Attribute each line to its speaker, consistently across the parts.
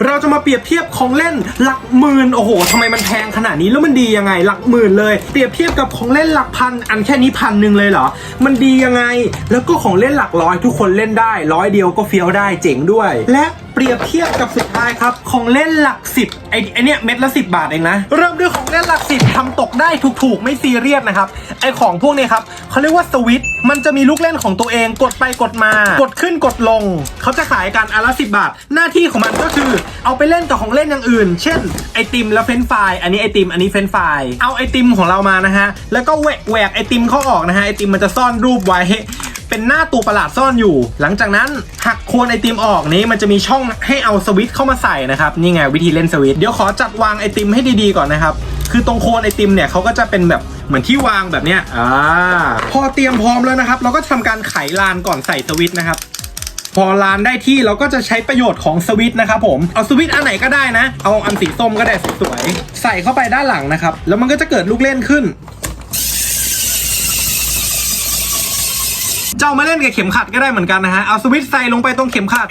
Speaker 1: พระ จะมาเปรียบเทียบของเล่นหลักหมื่นโอ้โหทำไมมันแพงขนาดนี้แล้วมันดียังไง หลักหมื่นเลย เปรียบเทียบกับของเล่นหลักพัน อันแค่นี้พันหนึ่งเลยเหรอ มันดียังไง แล้วก็ของเล่นหลักร้อยทุกคนเล่นได้ร้อยเดียวก็เฟี้ยวได้เจ๋งด้วย และเปรียบเทียบกับสุดท้ายครับ ของเล่นหลักสิบไอไอเนี้ยเม็ดละสิบาทเองนะ เริ่มด้วยของเล่นหลักสิบทำตกได้ถูกๆ ไม่ซีเรียสนะครับ ไอของพวกนี้ครับเขาเรียกว่าสวิตมันจะมีลูกเล่นของตัวเองกดไปกดมา กดขึ้นกดลง เขาจะขายกันอันละสิบาท หน้าที่ของมันก็คือเอาเอาไปเล่นกับของเล่นอย่างอื่น เช่น ไอติมและเฟนฟรายอันนี้ไอติมอันนี้เฟนฟรายเอาไอติมของเรามานะฮะแล้วก็แหวกแหวกไอติมเขาออกนะฮะไอติมมันจะซ่อนรูปไว้เป็นหน้าตัวประหลาดซ่อนอยู่ หลังจากนั้นหักโคนไอติมออกนี้มันจะมีช่องให้เอาสวิตเข้ามาใส่นะครับนี่ไงวิธีเล่นสวิตเดี๋ยวขอจัดวางไอติมให้ดีๆก่อนนะครับคือตรงโคนไอติมเนี่ยเขาก็จะเป็นแบบเหมือนที่วางแบบเนี้ยอ่าพอเตรียมพร้อมแล้วนะครับ เราก็ทำการไขลานก่อนใส่สวิตนะครับ พอลานได้ที่เราก็จะใช้ประโยชน์ของสวิตช์นะครับผมเอาสวิตช์อันไหนก็ได้นะ เอาอันสีส้มก็ได้สวยๆใส่เข้าไปด้านหลังนะครับ แล้วมันก็จะเกิดลูกเล่นขึ้นเจ้ามาเล่นกับเข็มขัดก็ได้เหมือนกันนะฮะ เอาสวิตช์ใส่ลงไปตรงเข็มขัด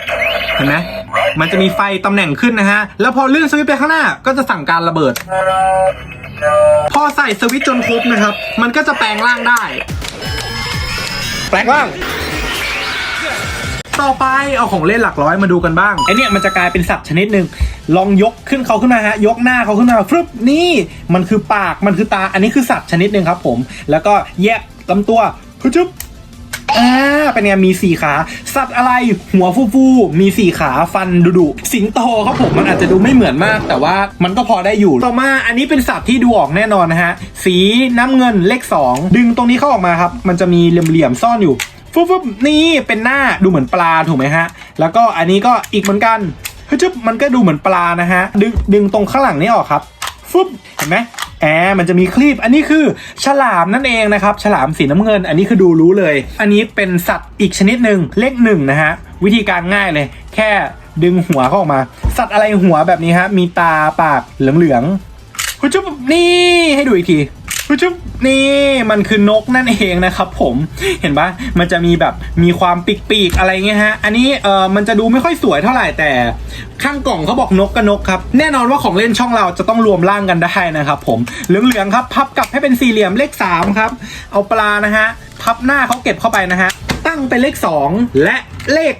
Speaker 1: เห็นไหมมันจะมีไฟตำแหน่งขึ้นนะฮะ แล้วพอเลื่อนสวิตช์ไปข้างหน้าก็จะสั่งการระเบิด พอใส่สวิตช์จนครบนะครับ มันก็จะแปลงร่างได้ แปลงร่าง ต่อไปเอาของเล่นหลักร้อยมาดูกันบ้างไอเนี่ยมันจะกลายเป็นสัตว์ชนิดหนึ่งลองยกขึ้นเขาขึ้นมาฮะยกหน้าเขาขึ้นมาฟึบนี่มันคือปากมันคือตาอันนี้คือสัตว์ชนิดหนึ่งครับผม แล้วก็แยกลำตัวฮึจุ๊บอ่าเป็นไงมีสี่ขา สัตว์อะไรหัวฟูฟูมีสี่ขาฟันดุดุสิงโตครับผมมันอาจจะดูไม่เหมือนมาก แต่ว่ามันก็พอได้อยู่ต่อมาอันนี้เป็นสัตว์ที่ดูออกแน่นอนนะฮะ สีน้ำเงินเลขสองดึงตรงนี้เข้าออกมาครับ มันจะมีเหลี่ยมๆซ่อนอยู่ ฟึบฟึบนี่เป็นหน้าดูเหมือนปลาถูกไหมฮะ แล้วก็อันนี้ก็อีกเหมือนกันเฮ้ยจึ๊บมันก็ดูเหมือนปลานะฮะ ดึงดึงตรงข้างหลังนี้ออกครับฟึบเห็นไหมแอมมันจะมีคลีปอันนี้คือฉลามนั่นเองนะครับ ฉลามสีน้ำเงิน อันนี้คือดูรู้เลย อันนี้เป็นสัตว์อีกชนิดหนึ่งเลขหนึ่งนะฮะ วิธีการง่ายเลย แค่ดึงหัวเขาออกมา สัตว์อะไรหัวแบบนี้ฮะ มีตาปากเหลืองๆเฮ้ยจึ๊บนี่ให้ดูอีกที จุ๊บนี่มันคือนกนั่นเองนะครับผมเห็นปะมันจะมีแบบมีความปีกๆอะไรเงี้ยฮะ อันนี้เออมันจะดูไม่ค่อยสวยเท่าไหร่แต่ข้างกล่องเขาบอกนกกับนกครับแน่นอนว่าของเล่นช่องเราจะต้องรวมร่างกันได้นะครับผมเหลืองๆครับ พับกลับให้เป็นสี่เหลี่ยมเลข3ครับเอาปลานะฮะพับหน้าเขาเก็บเข้าไปนะฮะตั้งเป็นเลข 2 และเลข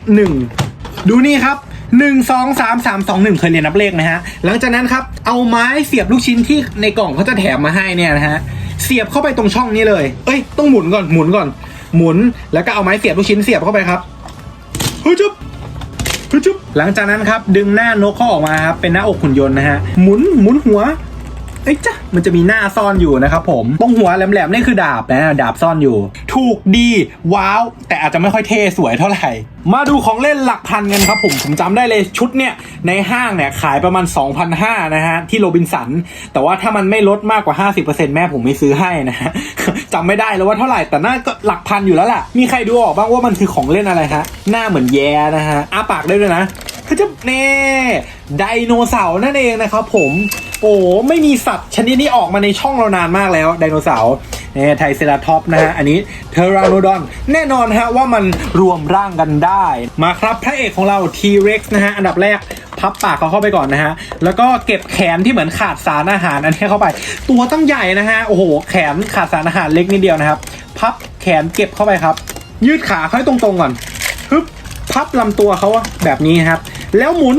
Speaker 1: 1 ดูนี่ครับ1 2 3 3 2 1 เคยเรียนนับเลขไหมฮะ หลังจากนั้นครับ เอาไม้เสียบลูกชิ้นที่ในกล่องเขาจะแถมมาให้เนี่ยนะฮะ เสียบเข้าไปตรงช่องนี้เลย เอ้ยต้องหมุนก่อนหมุนก่อน หมุนแล้วก็เอาไม้เสียบลูกชิ้นเสียบเข้าไปครับฮึจุ๊บฮึจุ๊บหลังจากนั้นครับดึงหน้านกเขาออกมาครับเป็นหน้าอกหุ่นยนต์นะฮะหมุนหมุนหัว เอ้ยจ้ะมันจะมีหน้าซ่อนอยู่นะครับผมตรงหัวแหลมๆนี่คือดาบนะดาบซ่อนอยู่ ถูกดีว้าว แต่อาจจะไม่ค่อยเท่สวยเท่าไหร่ มาดูของเล่นหลักพันกันครับผมผมจำได้เลยชุดเนี่ยในห้างเนี่ยขายประมาณ 2,500นะฮะที่โรบินสัน แต่ว่าถ้ามันไม่ลดมากกว่า 50%แม่ผมไม่ซื้อให้นะฮะจำไม่ได้แล้วว่าเท่าไหร่แต่น่าก็หลักพันอยู่แล้วล่ะ มีใครดูออกบ้างว่ามันคือของเล่นอะไรฮะหน้าเหมือนแย่นะฮะอ้าปากได้ด้วยนะคือจะเน่ ไดโนเสาร์นั่นเองนะครับผมโอ้ไม่มีสัตว์ชนิดนี้ออกมาในช่องเรานานมากแล้วไดโนเสาร์เนี่ยไทเซราท็อปนะฮะ อันนี้เทอราโนดอน แน่นอนฮะว่ามันรวมร่างกันได้ มาครับพระเอกของเรา T-Rex นะฮะ อันดับแรกพับปากเขาเข้าไปก่อนนะฮะ แล้วก็เก็บแขนที่เหมือนขาดสารอาหารอันนี้เข้าไป ตัวตั้งใหญ่นะฮะ โอ้โห แขนขาดสารอาหารเล็กนิดเดียวนะครับ พับแขนเก็บเข้าไปครับ ยืดขาเขาให้ตรงๆก่อน ฮึบ พับลำตัวเขาแบบนี้ครับ แล้วหมุน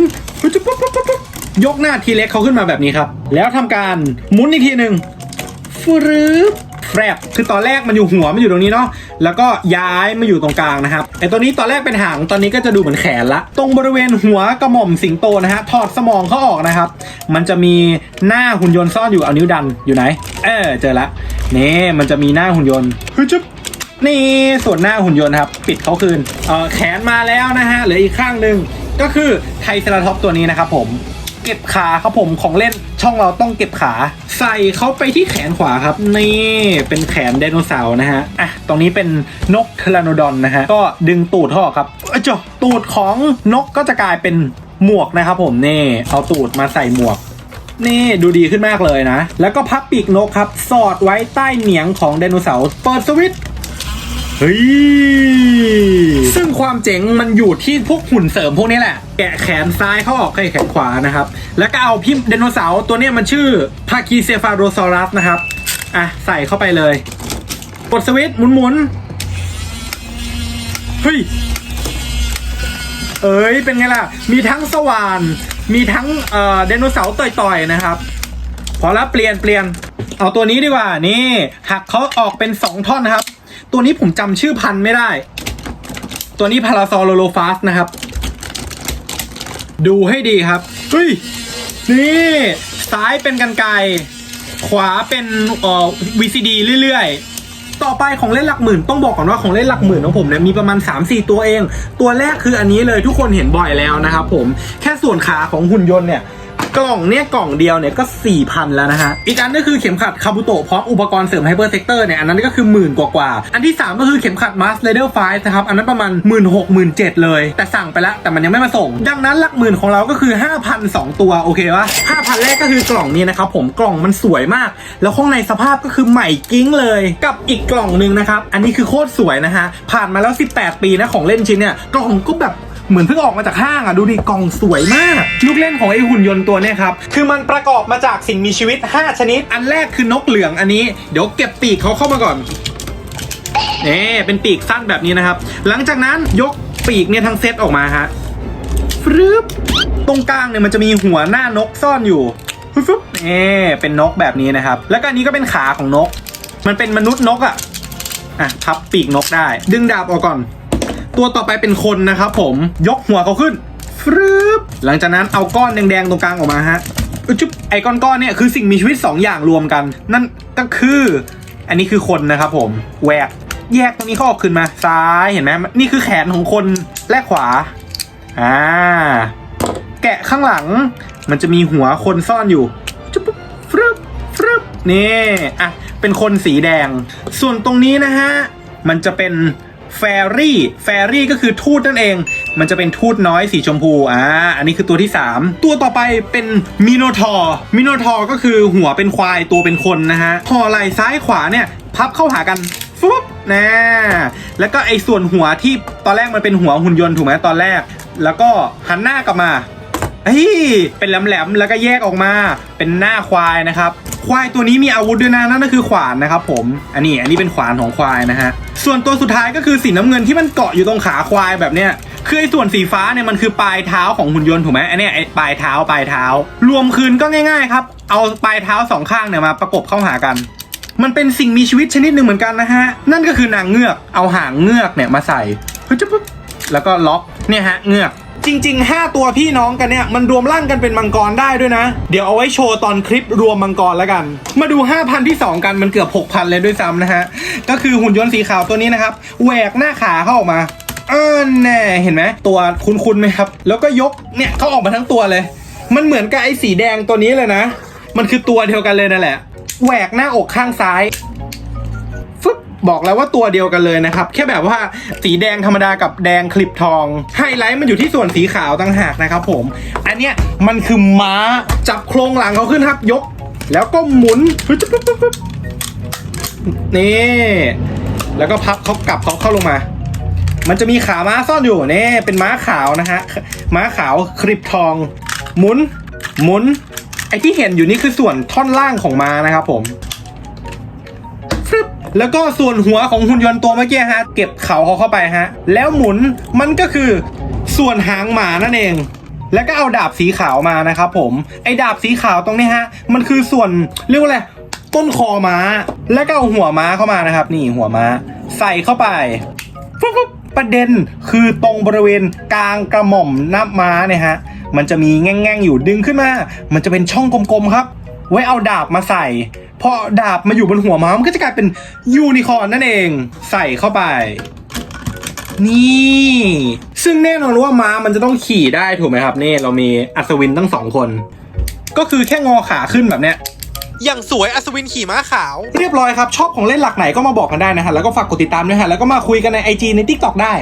Speaker 1: ยกหน้าทีเล็กเขาขึ้นมาแบบนี้ครับ แล้วทำการหมุนอีกทีหนึ่งฟรึบแฟบคือตอนแรกมันอยู่หัวมันอยู่ตรงนี้เนาะแล้วก็ย้ายมาอยู่ตรงกลางนะครับไอตัวนี้ตอนแรกเป็นหางตอนนี้ก็จะดูเหมือนแขนละ ตรงบริเวณหัวกระหม่อมสิงโตนะฮะถอดสมองเขาออกนะครับ มันจะมีหน้าหุ่นยนต์ซ่อนอยู่เอานิ้วดันอยู่ไหน เออเจอละนี่มันจะมีหน้าหุ่นยนต์ฮึจุ๊บนี่ส่วนหน้าหุ่นยนต์ครับ ปิดเขาคืนเออแขนมาแล้วนะฮะเหลืออีกข้างหนึ่ง ก็คือไทเซราท็อปตัวนี้นะครับผมเก็บขาครับผมของเล่นช่องเราต้องเก็บขา ใส่เขาไปที่แขนขวาครับ นี่เป็นแขนไดโนเสาร์นะฮะอะตรงนี้เป็นนกเทรานโดอนนะฮะก็ดึงตูดเขาอครับเอ้ยเจ้าตูดของนกก็จะกลายเป็นหมวกนะครับผมนี่เอาตูดมาใส่หมวกนี่ดูดีขึ้นมากเลยนะ แล้วก็พับปีกนกครับ สอดไว้ใต้เหนียงของไดโนเสาร์เปิดสวิตช์ เฮ้ย ซึ่งความเจ๋งมันอยู่ที่พวกหุ่นเสริมพวกนี้แหละ แกะแขนซ้ายเข้าออกแขนขวานะครับ แล้วก็เอาพิมพ์ไดโนเสาร์ตัวนี้มันชื่อพาคีเซฟาโรซอรัสนะครับ อะ ใส่เข้าไปเลย กดสวิตช์หมุนๆเฮ้ย เอ้ย เป็นไงล่ะ มีทั้งสว่าน มีทั้งเอ่อไดโนเสาร์ต่อยๆนะครับ พอแล้วเปลี่ยนเปลี่ยนเอาตัวนี้ดีกว่านี่หักเขาออกเป็นสองท่อนนะครับ ตัวนี้ผมจำชื่อพันธุ์ไม่ได้ ตัวนี้พาราซอโลโลฟาสนะครับ ดูให้ดีครับ เฮ้ย นี่ ซ้ายเป็นกันไกรขวาเป็นเอ่อ VCD เรื่อยๆ ต่อไปของเล่นหลักหมื่นต้องบอกก่อนว่าของเล่นหลักหมื่นของผมเนี่ยมีประมาณ 3-4 ตัวเอง ตัวแรกคืออันนี้เลยทุกคนเห็นบ่อยแล้วนะครับผม แค่ส่วนขาของหุ่นยนต์เนี่ย กล่องเนี่ยกล่องเดียวเนี่ยก็ 4,000 แล้วนะฮะ อีกอันก็คือเข็มขัดคาบุโตะพร้อมอุปกรณ์เสริมไฮเปอร์เซกเตอร์เนี่ย อันนั้นก็คือหมื่นกว่าๆอันที่ 3 ก็คือเข็มขัดมาสเลเดอร์ไฟนะครับ อันนั้นประมาณ 1 6 0 0 0 0 7เลย แต่สั่งไปแล้ว แต่มันยังไม่มาส่ง ดังนั้นหลักหมื่นของเราก็คือ 5,000 2 ตัว โอเควะ5,000 แรกก็คือกล่องนี้นะครับผมกล่องมันสวยมาก แล้วข้างในสภาพก็คือใหม่กิ้งเลย กับอีกกล่องหนึ่งนะครับอันนี้คือโคตรสวยนะฮะผ่านมาแล้ว 18 ปีนะของเล่นชิ้นเนี่ยกล่องก็แบบ เหมือนเพิ่งออกมาจากห้างอะดูดิกล่องสวยมาก ลูกเล่นของไอหุ่นยนต์ตัวเนี้ยครับ คือมันประกอบมาจากสิ่งมีชีวิต 5 ชนิด อันแรกคือนกเหลืองอันนี้ เดี๋ยวเก็บปีกเขาเข้ามาก่อนนี่เป็นปีกสั้นแบบนี้นะครับ หลังจากนั้นยกปีกเนี่ยทั้งเซตออกมาฮะฟรึบตรงกลางเนี่ยมันจะมีหัวหน้านกซ่อนอยู่ฟรึบนี่เป็นนกแบบนี้นะครับ แล้วก็อันนี้ก็เป็นขาของนก มันเป็นมนุษย์นกอะอะพับปีกนกได้ ดึงดาบออกก่อน ตัวต่อไปเป็นคนนะครับผมยกหัวเขาขึ้นฟรึบหลังจากนั้นเอาก้อนแดงๆตรงกลางออกมาฮะจุ๊บไอ้ก้อนๆเนี่ยคือสิ่งมีชีวิต 2 อย่างรวมกัน นั่นก็คือ อันนี้คือคนนะครับผมแหวกแยกตรงนี้เขาออกขึ้นมาซ้ายเห็นไหมนี่คือแขนของคนแลกขวาอ่าแกะข้างหลังมันจะมีหัวคนซ่อนอยู่จุ๊บปุ๊บฟรึบฟรึบนี่อะเป็นคนสีแดง ส่วนตรงนี้นะฮะมันจะเป็น แฟรี่แฟรี่ก็คือทูตนั่นเอง มันจะเป็นทูตน้อยสีชมพูอ่าอันนี้คือตัวที่ 3 ตัวต่อไปเป็นมิโนทอร์มิโนทอร์ก็คือหัวเป็นควายตัวเป็นคนนะฮะพอไหล่ซ้ายขวาเนี่ย พับเข้าหากันฟุ๊บนะแล้วก็ไอ้ส่วนหัวที่ตอนแรกมันเป็นหัวหุ่นยนต์ถูกไหมตอนแรก แล้วก็หันหน้ากลับมาเฮ้ยเป็นแหลมๆแล้วก็แยกออกมาเป็นหน้าควายนะครับ ควายตัวนี้มีอาวุธด้วยนะนั่นก็คือขวานนะครับผม อันนี้อันนี้เป็นขวานของควายนะฮะ ส่วนตัวสุดท้ายก็คือสีน้ำเงินที่มันเกาะอยู่ตรงขาควายแบบเนี้ยคือไอ้ส่วนสีฟ้าเนี่ยมันคือปลายเท้าของหุ่นยนต์ถูกไหมอันนี้ไอ้ปลายเท้าปลายเท้า รวมคืนก็ง่าย ๆ ครับ เอาปลายเท้าสองข้างเนี่ยมาประกบเข้าหากัน มันเป็นสิ่งมีชีวิตชนิดหนึ่งเหมือนกันนะฮะ นั่นก็คือนางเงือก เอาหางเงือกเนี่ยมาใส่เฮ้ยจุ๊บปุ๊บแล้วก็ล็อกเนี่ยฮะเงือก จริง ๆ 5 ตัวพี่น้องกันเนี่ย มันรวมร่างกันเป็นมังกรได้ด้วยนะ เดี๋ยวเอาไว้โชว์ตอนคลิปรวมมังกรแล้วกัน มาดู 5,000 ที่ 2 กันมันเกือบ 6,000 เลยด้วยซ้ำนะฮะ ก็คือหุ่นยนต์สีขาวตัวนี้นะครับแหวกหน้าขาเข้าออกมาเออแน่เห็นไหมตัวคุ้นๆไหมครับ แล้วก็ยกเนี่ยเขาออกมาทั้งตัวเลย มันเหมือนกับไอ้สีแดงตัวนี้เลยนะ มันคือตัวเดียวกันเลยนั่นแหละแหวกหน้าอกข้างซ้าย บอกแล้วว่าตัวเดียวกันเลยนะครับ แค่แบบว่าสีแดงธรรมดากับแดงคลิปทองไฮไลท์มันอยู่ที่ส่วนสีขาวต่างหากนะครับผม อันเนี้ยมันคือม้าจับโครงหลังเขาขึ้นครับยก แล้วก็หมุนนี่แล้วก็พับเขากลับเขาเข้าลงมา มันจะมีขาม้าซ่อนอยู่นี่เป็นม้าขาวนะฮะม้าขาวคลิปทอง หมุนหมุนไอที่เห็นอยู่นี่คือส่วนท่อนล่างของม้านะครับผม แล้วก็ส่วนหัวของหุ่นยนต์ตัวเมื่อกี้ฮะ เก็บเขาเขาเข้าไปฮะ แล้วหมุนมันก็คือส่วนหางหมานั่นเอง แล้วก็เอาดาบสีขาวมานะครับผม ไอ้ดาบสีขาวตรงนี้ฮะ มันคือส่วนเรียกว่าอะไรต้นคอม้า แล้วก็เอาหัวม้าเข้ามานะครับ นี่หัวม้า ใส่เข้าไปฟึบฟึบประเด็นคือตรงบริเวณกลางกระหม่อมหน้าม้าเนี่ยฮะ มันจะมีแง่งๆอยู่ดึงขึ้นมา มันจะเป็นช่องกลมๆครับ ไว้เอาดาบมาใส่ พอดาบมาอยู่บนหัวม้ามันก็จะกลายเป็นยูนิคอร์นนั่นเอง ใส่เข้าไป นี่ ซึ่งแน่นอนว่าม้ามันจะต้องขี่ได้ถูกไหมครับ นี่เรามีอัศวินตั้งสองคน ก็คือแค่งอขาขึ้นแบบเนี้ย
Speaker 2: อย่างสวยอัศวินขี่ม้าขาว
Speaker 1: เรียบร้อยครับ ชอบของเล่นหลักไหนก็มาบอกกันได้นะฮะ แล้วก็ฝากกดติดตามด้วยฮะ แล้วก็มาคุยกันใน IG ใน TikTok ได้